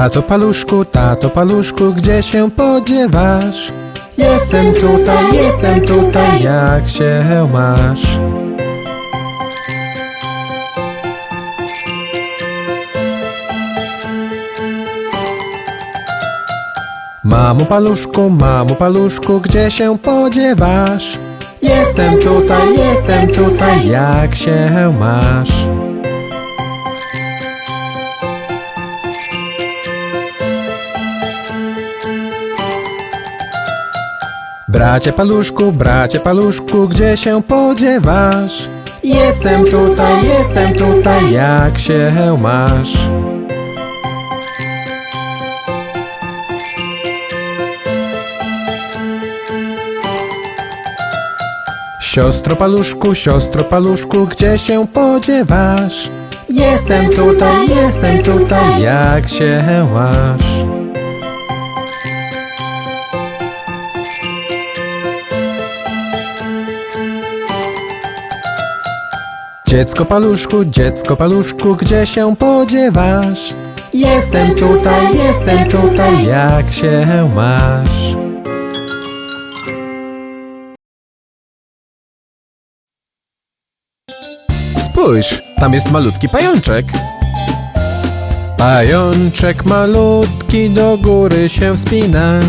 Tato paluszku, tato paluszku, gdzie się podziewasz? Jestem tutaj, jestem tutaj, jak się masz? Mamo paluszku, mamo paluszku, gdzie się podziewasz? Jestem tutaj, jestem tutaj, jak się masz? Bracie paluszku, bracie paluszku, gdzie się podziewasz? Jestem tutaj, jestem tutaj, jak się masz? Siostro paluszku, siostro paluszku, gdzie się podziewasz? Jestem tutaj, jestem tutaj, jak się masz? Dziecko paluszku, dziecko paluszku, gdzie się podziewasz? Jestem tutaj, jestem tutaj, jak się masz? Spójrz, tam jest malutki pajączek. Pajączek malutki do góry się wspina.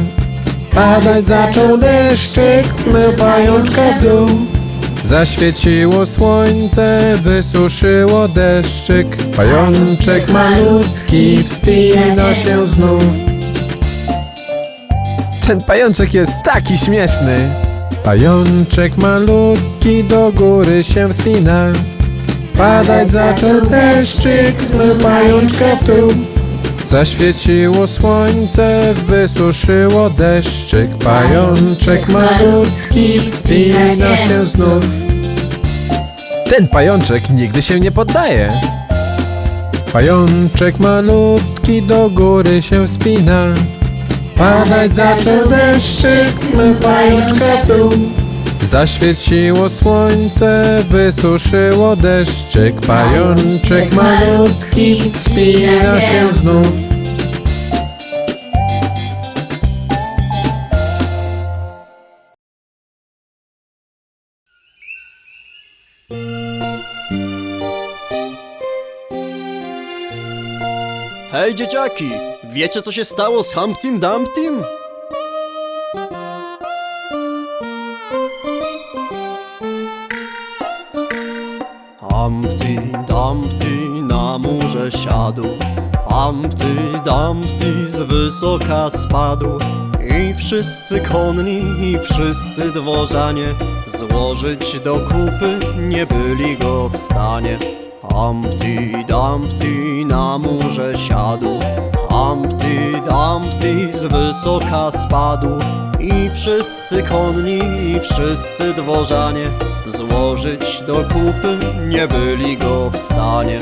Padać zaczął deszczyk, zmył pajączka w dół. Zaświeciło słońce, wysuszyło deszczyk. Pajączek malutki wspina się znów. Ten pajączek jest taki śmieszny. Pajączek malutki do góry się wspina. Padać zaczął deszczyk, zmył pajączka w dół. Zaświeciło słońce, wysuszyło deszczyk. Pajączek malutki wspina się znów. Ten pajączek nigdy się nie poddaje. Pajączek malutki do góry się wspina. Padać zaczął deszczyk, zmył pajączka w dół. Zaświeciło słońce, wysuszyło deszczyk. Pajączek malutki wspina się znów. Hej dzieciaki, wiecie co się stało z Humptym Dumptym? Dumpty na murze siadł Humpty Dumpty z wysoka spadł. I wszyscy konni i wszyscy dworzanie Złożyć do kupy nie byli go w stanie. Humpty Dumpty na murze siadł Humpty Dumpty z wysoka spadł. I wszyscy konni i wszyscy dworzanie Złożyć do kupy nie byli go w stanie.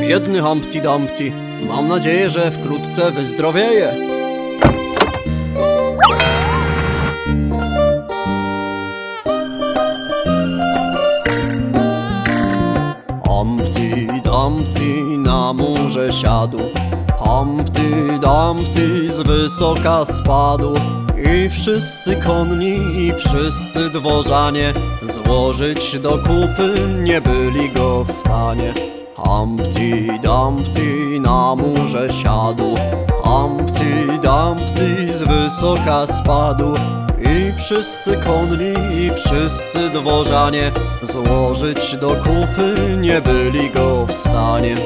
Biedny Humpty Dumpty Mam nadzieję, że wkrótce wyzdrowieje. Humpty Dumpty na murze siadł. Humpty Dumpty z wysoka spadł I wszyscy konni i wszyscy dworzanie Złożyć do kupy nie byli go w stanie. Humpty Dumpty na murze siadł Humpty Dumpty z wysoka spadł. I wszyscy konni i wszyscy dworzanie Złożyć do kupy nie byli go w stanie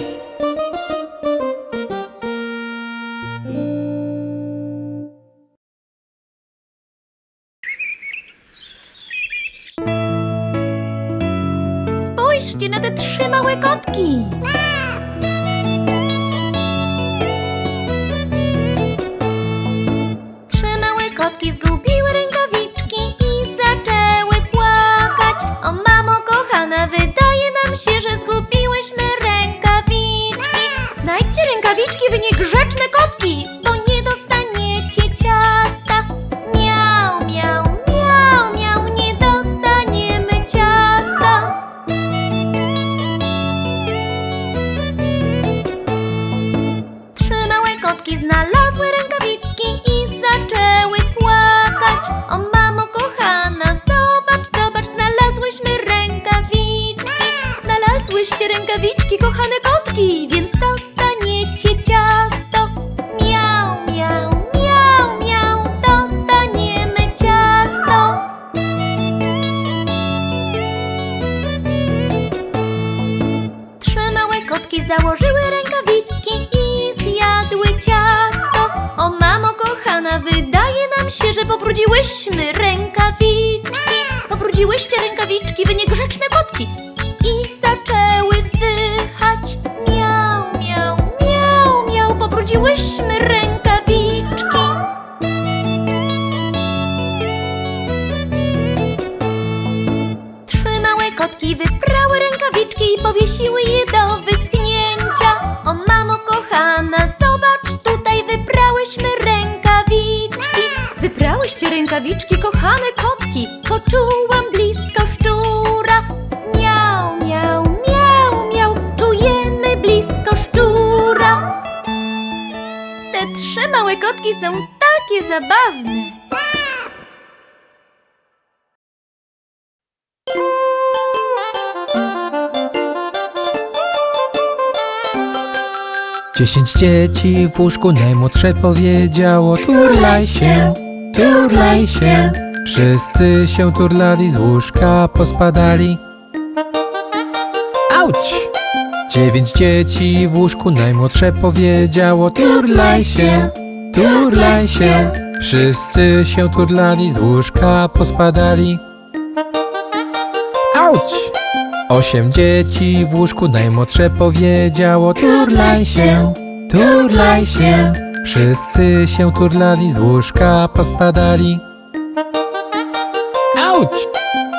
trzy małe kotki! Trzy małe kotki zgubiły rękawiczki i zaczęły płakać. O mamo kochana, wydaje nam się, że zgubiłyśmy rękawiczki. Znajdźcie rękawiczki, wy niegrzeczne kotki, pobrudziłyśmy rękawiczki. Pobrudziłyście rękawiczki, wy niegrzeczne kotki. I zaczęły wzdychać. Miau, miau, miau, miau. Pobrudziłyśmy rękawiczki. Trzy małe kotki wyprały rękawiczki i powiesiły je rękawiczki, kochane kotki. Poczułam blisko szczura. Miau, miau, miau, miau, czujemy blisko szczura. Te trzy małe kotki są takie zabawne. Dziesięć dzieci w łóżku najmłodsze powiedziało Turlaj się, turlaj się. Wszyscy się turlali z łóżka, pospadali. Auć! Dziewięć dzieci w łóżku najmłodsze powiedziało Turlaj się, turlaj się. Wszyscy się turlali z łóżka, pospadali. Auć! Osiem dzieci w łóżku najmłodsze powiedziało Turlaj się, turlaj się Wszyscy się turlali z łóżka, pospadali. Auć!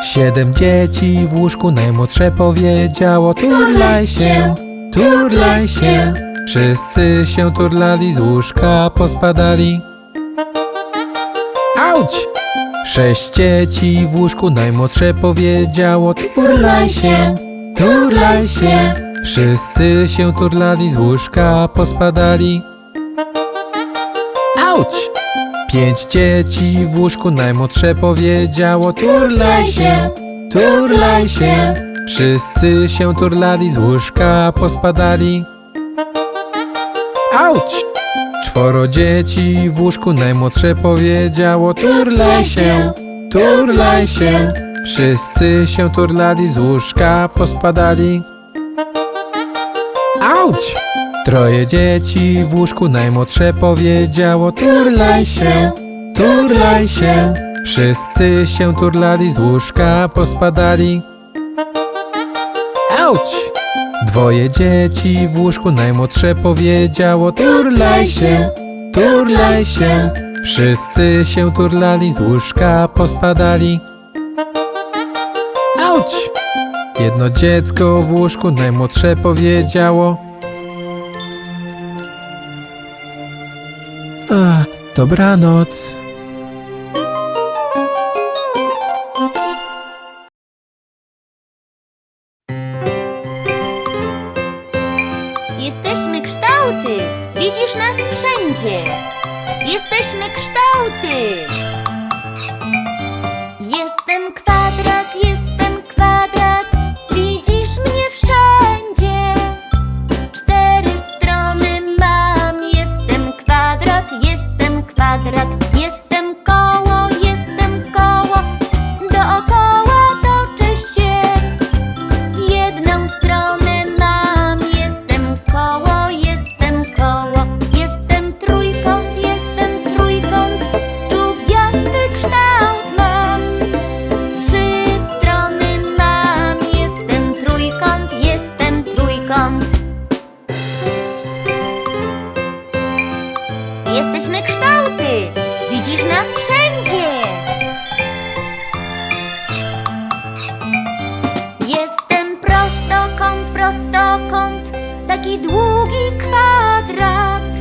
Siedem dzieci w łóżku najmłodsze powiedziało Turlaj się, turlaj się. Wszyscy się turlali z łóżka, pospadali. Auć! Sześć dzieci w łóżku najmłodsze powiedziało Turlaj się, turlaj się. Wszyscy się turlali z łóżka, pospadali Auć! Pięć dzieci w łóżku najmłodsze powiedziało Turlaj się, turlaj się Wszyscy się turlali z łóżka, pospadali Auć! Czworo dzieci w łóżku najmłodsze powiedziało Turlaj się, turlaj się Wszyscy się turlali z łóżka, pospadali Auć! Troje dzieci w łóżku najmłodsze powiedziało Turlaj się, turlaj się Wszyscy się turlali z łóżka, pospadali Auć! Dwoje dzieci w łóżku najmłodsze powiedziało Turlaj się, turlaj się Wszyscy się turlali z łóżka, pospadali Auć! Jedno dziecko w łóżku najmłodsze powiedziało dobranoc Jesteśmy kształty. Widzisz nas wszędzie. Jesteśmy kształty. Taki długi kwadrat.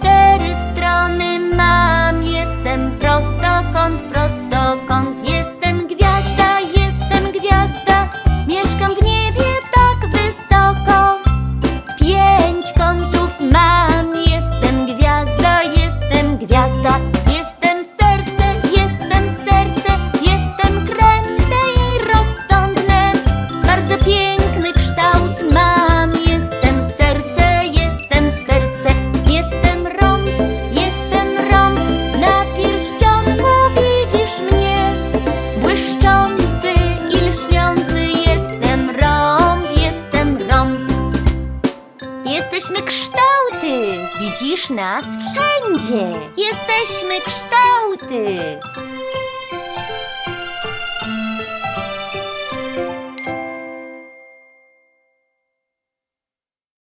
Cztery strony mam, jestem prostokąt, prostokąt. Jestem gwiazda, jestem gwiazda, mieszkam w niebie tak wysoko. Pięć kątów mam, jestem gwiazda, jestem gwiazda. Widzisz nas wszędzie! Jesteśmy kształty!